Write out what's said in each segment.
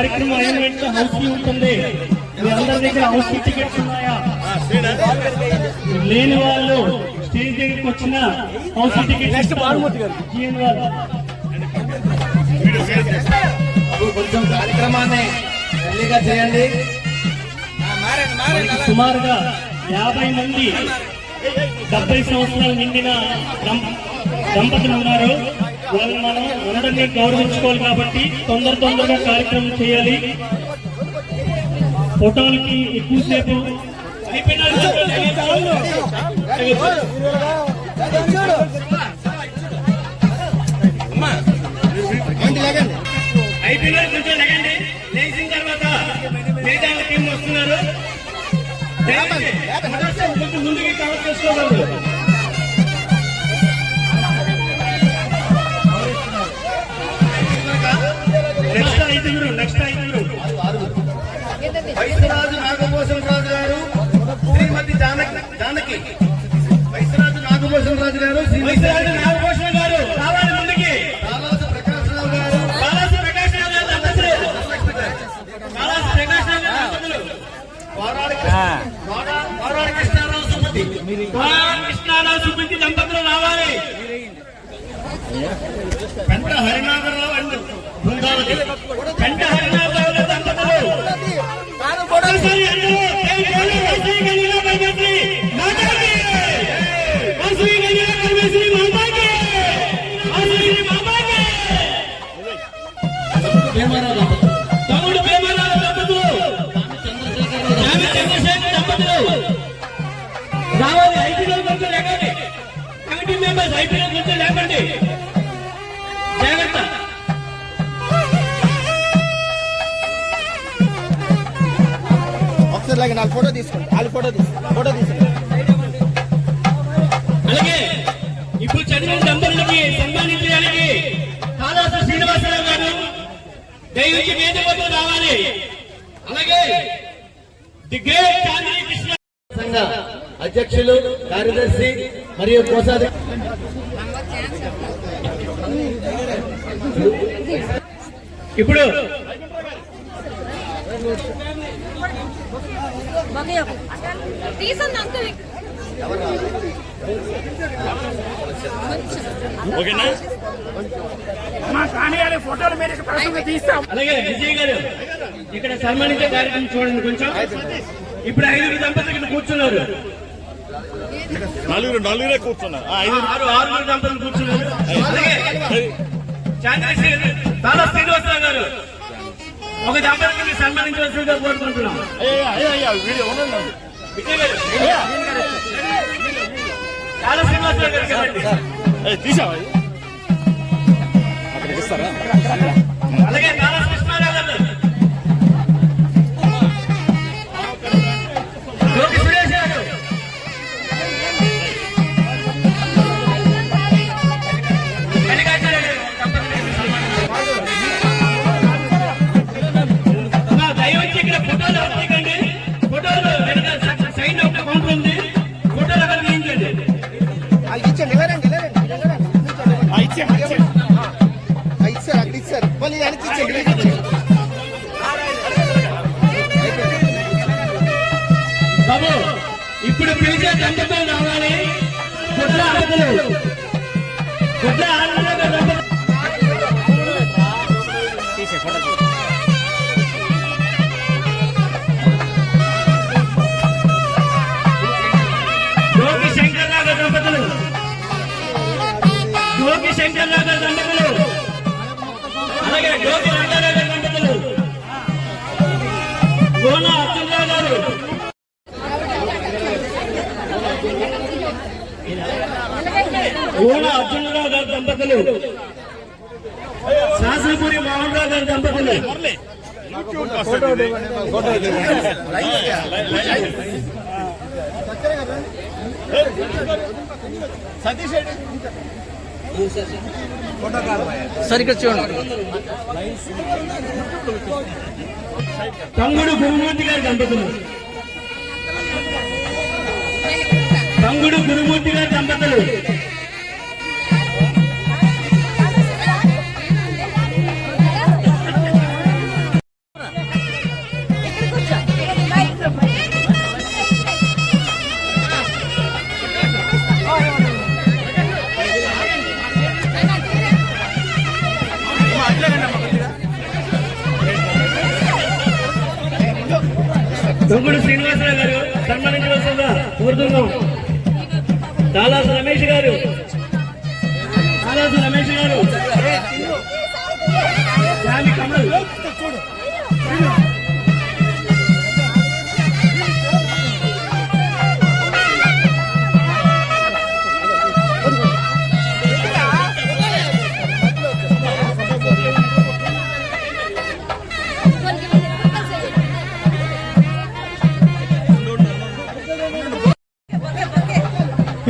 కార్యక్రమం అయిన వెంటనే హౌస్ కీ ఉంటుంది. మీ అందరి దగ్గర హౌస్ కీ టికెట్స్ ఉన్నాయా? లేని వాళ్ళు స్టేజ్ దగ్గరికి వచ్చిన హౌస్ కీ టికెట్ నెక్స్ట్ గారు. వాళ్ళు కొంచెం కార్యక్రమాన్ని మెల్లిగా చేయండి. సుమారుగా యాభై మంది డెబ్బై సంవత్సరాలు నిండిన దంప- దంపతులు ఉన్నారు. వాళ్ళని మనం అందరినీ గౌరవించుకోవాలి కాబట్టి తొందర తొందరగా కార్యక్రమం చేయాలి. ఫోటోలకి ఎక్కువసేపు అయిపోయిన కొంచెం లెగండి లేచిన తర్వాత మిగతా టీం వస్తున్నారు. జానకి వైశ్యరాజు నాగభూషణ రాజు గారు వైశ్యరాజు నాగభూషణ గారు రావాలి ముందుకి. కృష్ణారావు దంపతులు రావాలి. పెంట హరినాథరావు అండ్ బృందావతి. కంట హరినాథరావు దంపతులు. అందరూ ఫోటో తీసుకోండి. వాళ్ళు ఫోటో తీసుకోండి. ఫోటో తీసుకోండి. అలాగే ఇప్పుడు చదివిన దంపతులకి సన్మానించడానికి కాళాస శ్రీనివాసరావు గారు దయచేసి వేదిక వద్దకు రావాలి. అలాగే ది గ్రేట్ చాంద్రీ కృష్ణ సంఘ అధ్యక్షులు కార్యదర్శి మరియు కోశాధి ఇప్పుడు తీసండి అంకుల్. అలాగే విజయ్ గారు ఇక్కడ సన్మానించే కార్యక్రమం చూడండి కొంచెం. ఇప్పుడు ఐదుగురు దంపతులు ఇక్కడ కూర్చున్నారు. నలుగురు నలుగురే కూర్చున్నారు. ఆ, ఐదు. ఆరు ఆరుగురు దంపతులు కూర్చున్నారు. అలాగే తాలా శ్రీనివాసరావు గారు. ఒక దంపతిని సన్మానించవలసిందిగా కోరుకుంటున్నాం తాలా శ్రీనివాసరావు గారు కదండి. తీసావా అలాగే దండకులు అలాగే జోగి రంగారావు దండకులు దంపతులు గోన అర్జునరావు గారు గోన అర్జునరావు గారు దంపతులు శాసనపురి మోహన్ రావు గారి దంపతులు సతీష్ రెడ్డి సార్ ఇక్కడ చూడండి. తంగుడు గురుమూర్తి గారి దంపతులు. తంగుడు గురుమూర్తి గారి దంపతులు.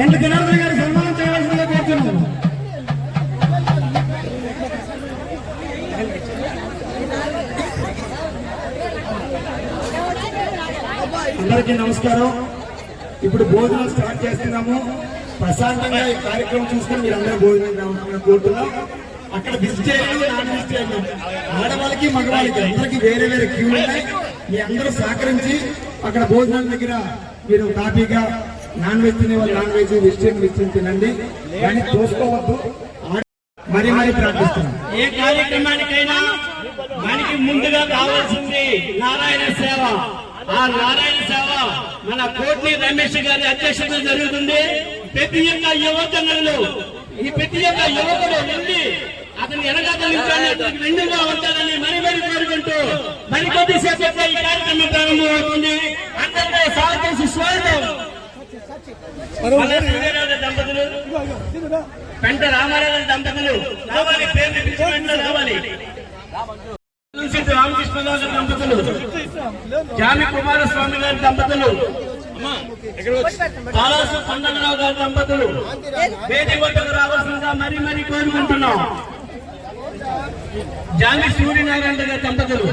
పెంట జనార్దన్ గారు సన్మానం చేయాల్సిందిగా కోరుతున్నాం అందరికీ నమస్కారం. ఇప్పుడు భోజనం స్టార్ట్ చేస్తున్నాము. ప్రశాంతంగా ఈ కార్యక్రమం చూసుకుని మీరు అందరూ భోజనం కావాలని కోరుతున్నాం అక్కడ వెజిటేరియన్ నాన్ వెజిటేరియన్ ఆడవాళ్ళకి మగవాళ్ళకి అందరికి వేరే వేరే క్యూ ఉన్నాయి. మీ అందరూ సహకరించి అక్కడ భోజనాల దగ్గర మీరు కాపీగా నాన్ వెజ్ తినే వాళ్ళు నాన్ వెజ్ వెజిటేరియన్ వెజిటేరియన్ తినండి. కానీ తోసుకోవద్దు. ఆడ- మరీ మరీ ప్రార్థిస్తున్నాం. ఏ కార్యక్రమానికైనా మనకి ముందుగా కావాల్సింది నారాయణ సేవ. ఆ నారాయణ సేవ మన కోటి రమేష్ గారి అధ్యక్షత జరుగుతుంది. ప్రతి యొక్క యువజనులు ఈ ప్రతి యొక్క యువకుడు వెళ్ళి అతను ఎనగదలించాలని నిల్చొని వెండుగా ఉంటారని మరి మరి కోరుకుంటూ మరికొద్ది ఈ కార్యక్రమం ప్రారంభమవుతుంది. అందరికీ స్వాగతం. సుస్వాగతం దంపతులు పెంట దంపతులు రావాలి పేరు రావాలి. దంపతులు జామి కుమారస్వామి గారి దంపతులు కాళాసు కొండలరావు గారి దంపతులు. వేది వద్దకు రావాల్సిందిగా మరీ మరీ కోరుకుంటున్నాం. జామి సూర్యనారాయణ గారి దంపతులు.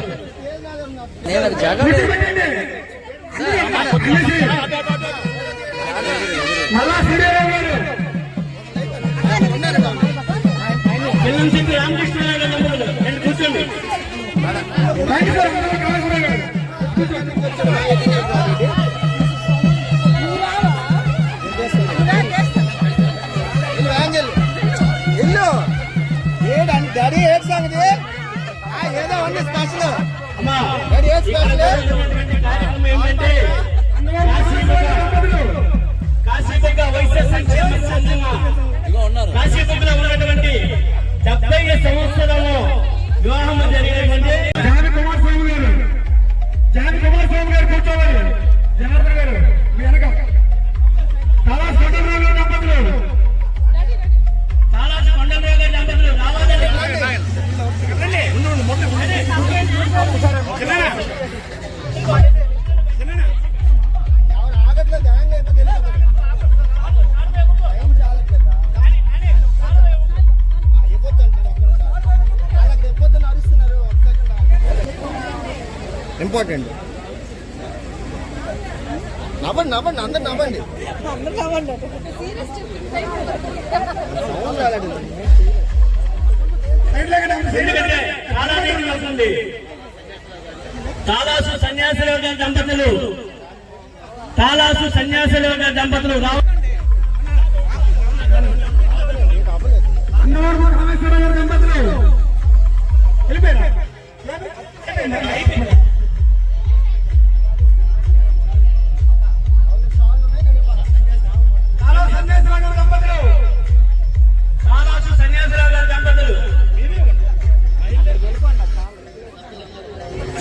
మళ్ళా సూర్యారావు గారు. రామకృష్ణరావు రండి కూర్చోండి. ఏడు డాడీ ఏడు సంగతి ఆ, ఏదో ఉంది స్పెషల్ అమ్మా డాడీ ఏడు స్పెషల్ ఏంటంటే కాశీబుగ్గ వైశ్య సంక్షేమ సంఘం. కాశీబుగ్గలో ఉన్నటువంటి డెబ్బై సంవత్సరము వివాహం జరిగినటువంటి జాని కుమార్ స్వామి గారు. జాని కుమార్ స్వామి గారు కూర్చోవాలి. జనార్దన్ గారు మీ వెనక. తలా స్వతంత్రావు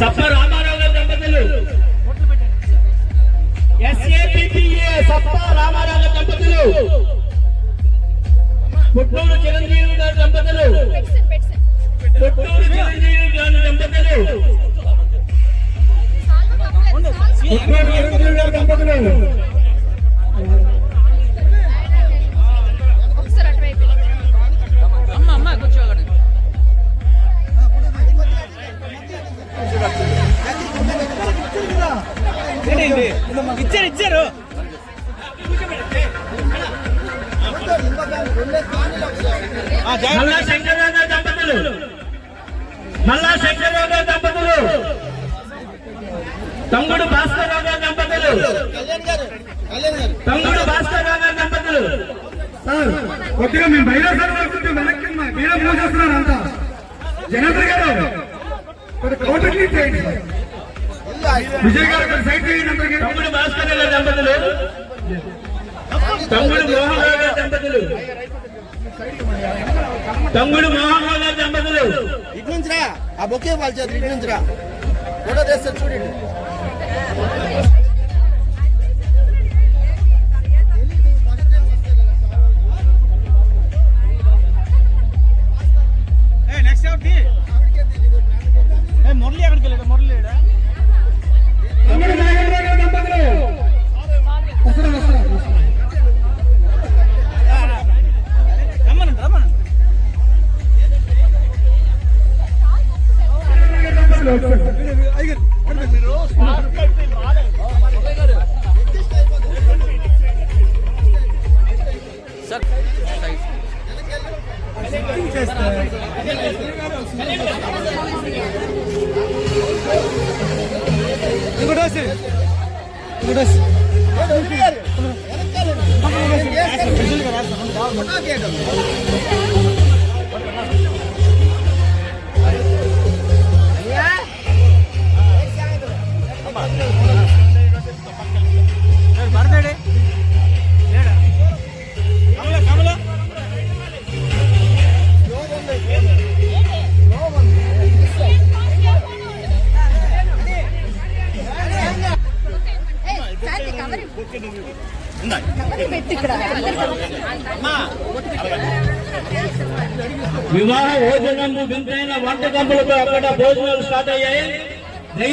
సప్ప రామారావు గారి దంపతులు. ఎస్ఏపిపిఏ సప్ప రామారావు గారి దంపతులు. పుట్టూరు చిరంజీవి గారి దంపతులు. పుట్టూరు చిరంజీవి గారి దంపతులు. ఉత్తరాడు చిరంజీవి గారు దంపతులు. ఇచ్చారు ఇచ్చారు. మల్లా శంకరరావు గారి దంపతులు మల్లా శంకరరావు గారి దంపతులు. తమ్ముడు భాస్కరరావు దంపతులు. కళ్యాణ్ గారు కళ్యాణ్ గారు తమ్ముడు భాస్కరరావు దంపతులు. సార్ కొద్దిగా మేము బయట సార్ వస్తుంటే వెనక్కి మా- మీరే మూవ్ చేస్తున్నారు అంతా జనార్దన్ గారు కొద్ది కోట క్లీన్ చేయండి సార్. విజయ్ గారు. తమ్ముడు భాస్కర్ దంపతులు. తమ్ముడు మోహన్ రావు గారి దంపతులు. తమ్ముడు మోహన్ రావు గారి దంపతులు. ఇటు నుంచి రా. ఆ బొకే వాళ్ళ చేతులు ఇటు నుంచి రా. ఫోటో తెస్తారు చూడండి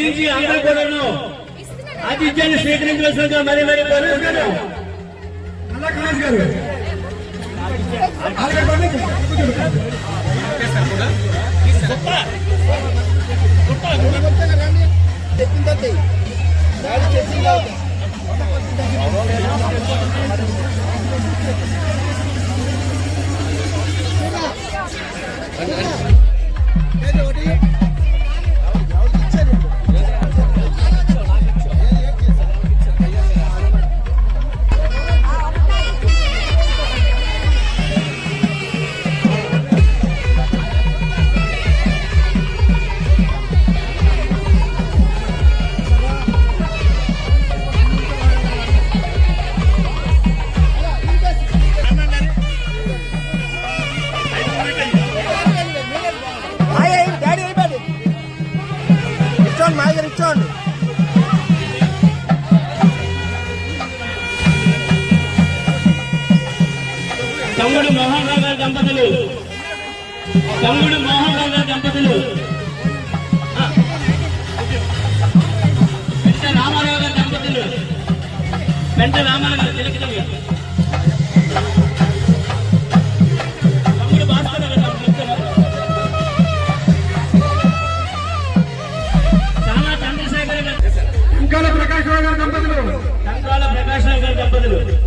దయించి అందరూ కూడాను ఆతిథ్యాన్ని స్వీకరించవలసిందిగా మరి మరి కోరుకుంటున్నాం చెప్పిందంతే డాడీ తమ్ముడు మోహన్ రావు గారి దంపతులు. తమ్ముడు మోహన్ రావు గారి దంపతులు. పెంట రామారావు గారి దంపతులు. పెంట రామారావు గారు తిలకితలు. తమ్ముడు భాస్కర్ చాలా చంద్రశేఖర్ గారు. ప్రకాష్ రావు గారి దంపతులు. టంకాల ప్రకాశ్ రావు గారి దంపతులు.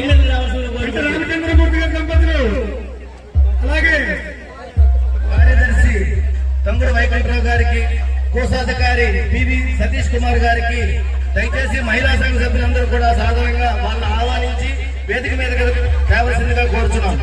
రామచంద్రమూర్తి గారి దంపతులు. అలాగే కార్యదర్శి తంగుడు వైకుంఠరావు గారికి కోశాధికారి పివి సతీష్ కుమార్ గారికి దయచేసి మహిళా సంఘ సభ్యులందరూ కూడా సాధారణంగా వాళ్ళని ఆహ్వానించి వేదిక మీదకి తేవలసిందిగా కోరుచున్నాం.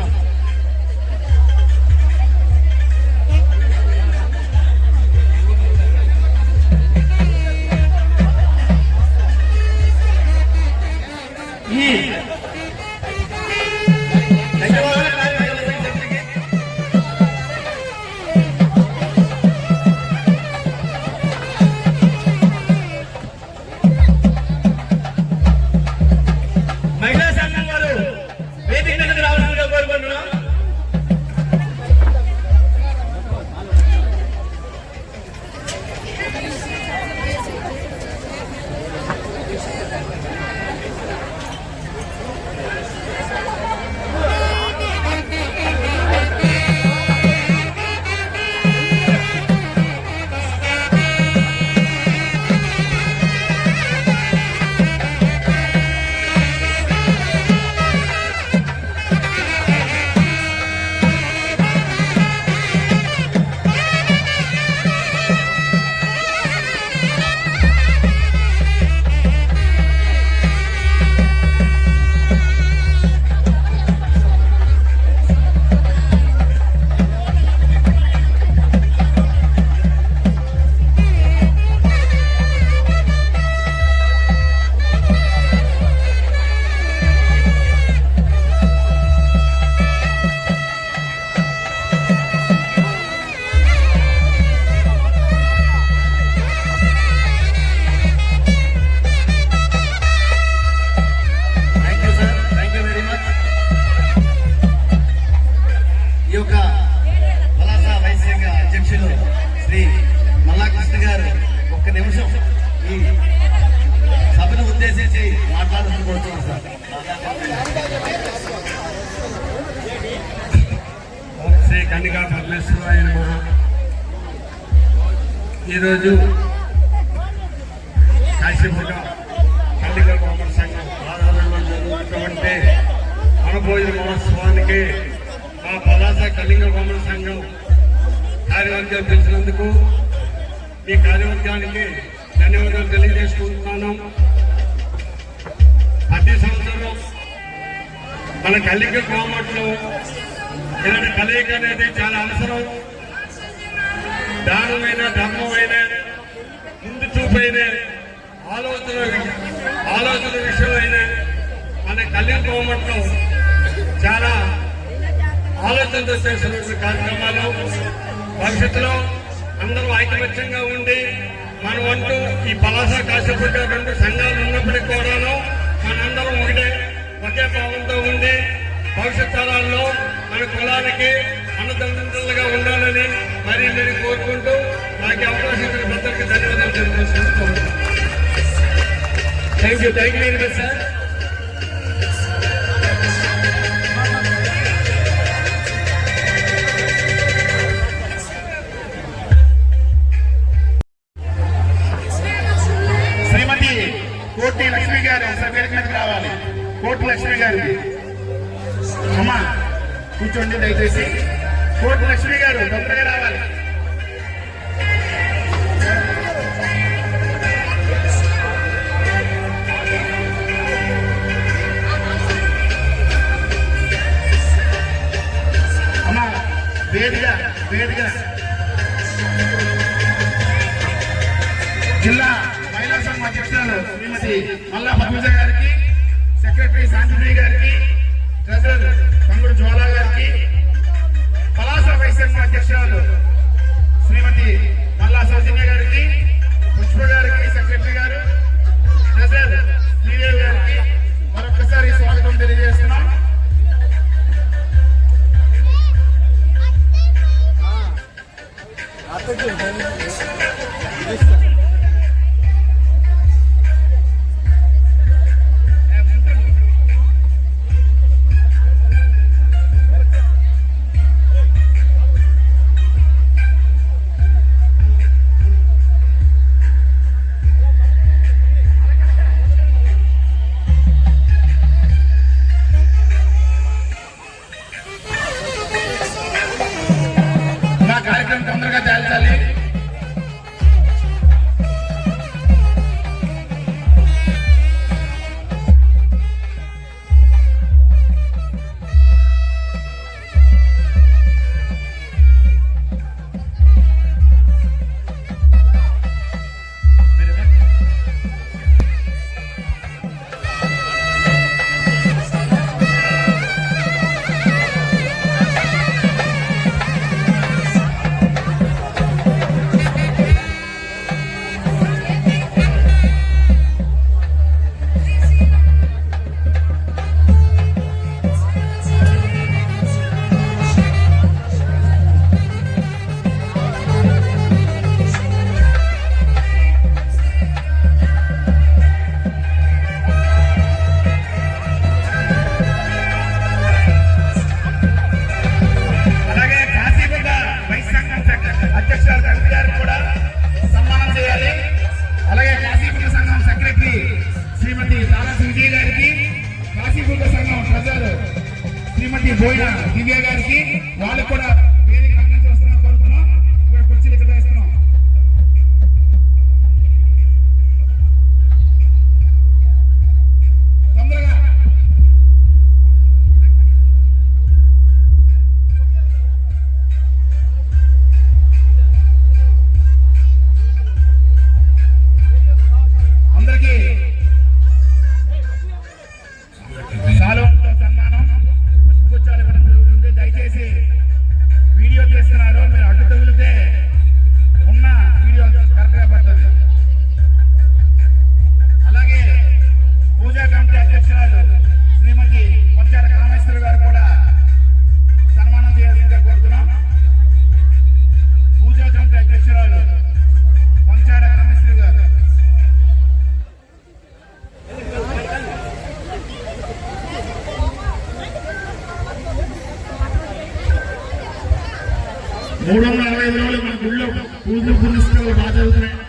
కన్నికా పరమేశ్వరాయ నమః ఈరోజు కాశీపుర కన్నికా కోమల సంఘం ఆధారంలో జరుగుతున్నటువంటి అనుభోజన మహోత్సవానికి మా పలాస కళింగ కోమల సంఘం కార్యవర్గం పిలిచినందుకు మీ కార్యవర్గానికి ధన్యవాదాలు తెలియజేసుకుంటున్నాను ప్రతి సంవత్సరం మన కలిగి కోమట్లో ఇలాంటి కలయిక అనేది చాలా అవసరం. దానమైన ధర్మమైన ముందు చూపైన ఆలోచన ఆలోచన విషయమైన మన కళ్యాణ్ గవర్నమెంట్లో చాలా ఆలోచనతో చేసినటువంటి కార్యక్రమాలు. భవిష్యత్తులో అందరూ ఐకమత్యంగా ఉండి మన వంటూ ఈ పలాస కాశీపుర రెండు సంఘాలు ఉన్నప్పటికీ కూడాను మనందరం ఒకటే ఒకే భావంతో ఉండి భవిష్యత్ తరాల్లో మన కులానికి అన్నదండ్రులుగా ఉండాలని మరీ నేను కోరుకుంటూ నాకు ఈ అవకాశం ఇచ్చిన పెద్దలకు ధన్యవాదాలు తెలియజేస్తున్నాను thank you thank you very much sir కూర్చోండి దయచేసి. కోటి లక్ష్మి గారు తొందరగా రావాలి. అమ్మా వేదిగా వేదిగా జిల్లా మహిళా సంఘం అధ్యక్షురాలు శ్రీమతి మల్లా పద్మజ గారికి సెక్రటరీ శాంతిప్రియ గారికి ట్రెజరర్ తమ్ముడు జ్వాలా మూడు వందల అరవై ఐదు రోజులు మన గుళ్ళో పూజలు పునస్కారాలు బాగా జరుగుతున్నాయి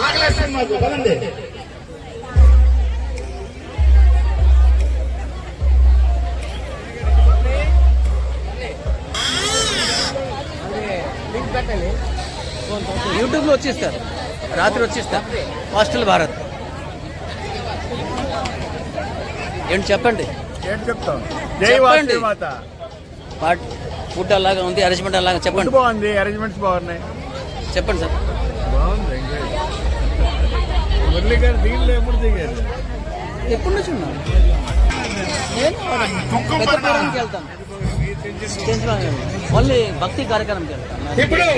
ఆకలేస్తాను మాకు యూట్యూబ్లో వచ్చేస్తారు. రాత్రి వచ్చేస్తా హాస్టల్ భారత్. ఏంటి చెప్పండి? చెప్పండి. ఫుడ్ అలాగా ఉంది అరేంజ్మెంట్ అలాగా చెప్పండి. బాగుంది అరేంజ్మెంట్స్ బాగున్నాయి. చెప్పండి సార్. బాగుంది మురళి గారు దీంట్లో ఎప్పుడు దిగారు ఎప్పుడు నుంచి ఉన్నా భక్తి కార్యక్రమంకి వెళ్తాను ఇప్పుడు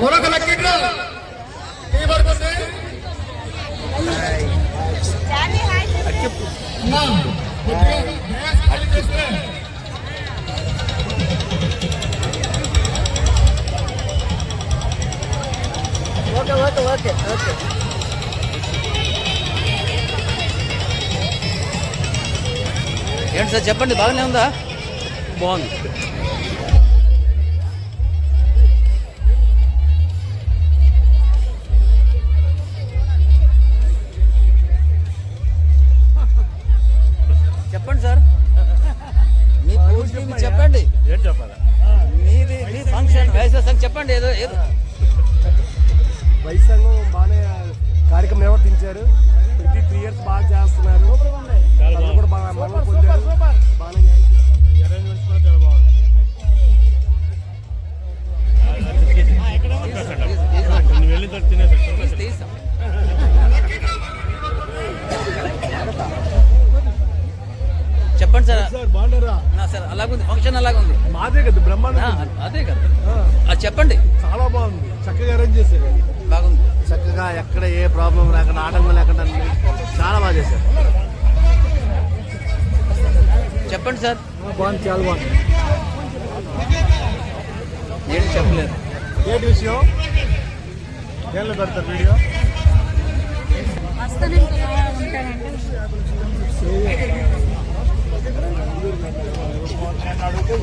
మరొక లక్కెట్లో అట్కి ఓకే ఓకే ఓకే ఏంటి సార్ చెప్పండి బాగానే ఉందా? బాగుంది. సార్? బాగుంది చాలా బాగుంది. ఏంటి చెప్పలేదు. ఏంటి విషయం? ఏళ్ళు పెడతారు వీడియో? అడిగితే